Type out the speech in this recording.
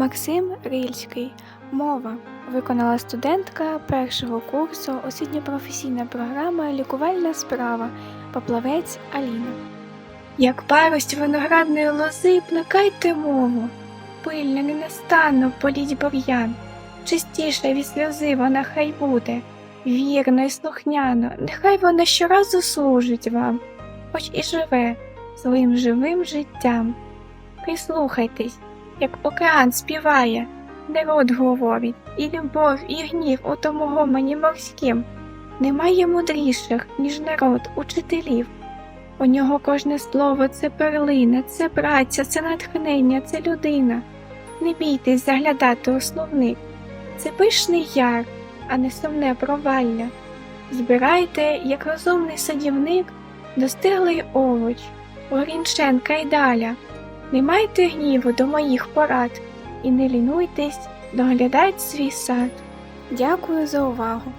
Максим Рильський. Мова. Виконала студентка першого курсу освітньо-професійна програма Лікувальна справа Поплавець Аліна. Як парость виноградної лози плекайте мову, пильно ненастанно політь бур'ян, чистіша від сльози вона хай буде, вірно і слухняно, нехай вона щоразу служить вам, хоч і живе своїм живим життям. Прислухайтесь, як океан співає, народ говорить, і любов, і гнів у тому гомоні морським. Немає мудріших, ніж народ, учителів. У нього кожне слово це перлина, це праця, це натхнення, це людина. Не бійтесь заглядати у словник. Це пишний яр, а не сумне провалля. Збирайте, як розумний садівник, достиглий овоч, Оріншенка й даля. Не майте гніву до моїх порад і не лінуйтесь доглядать свій сад. Дякую за увагу!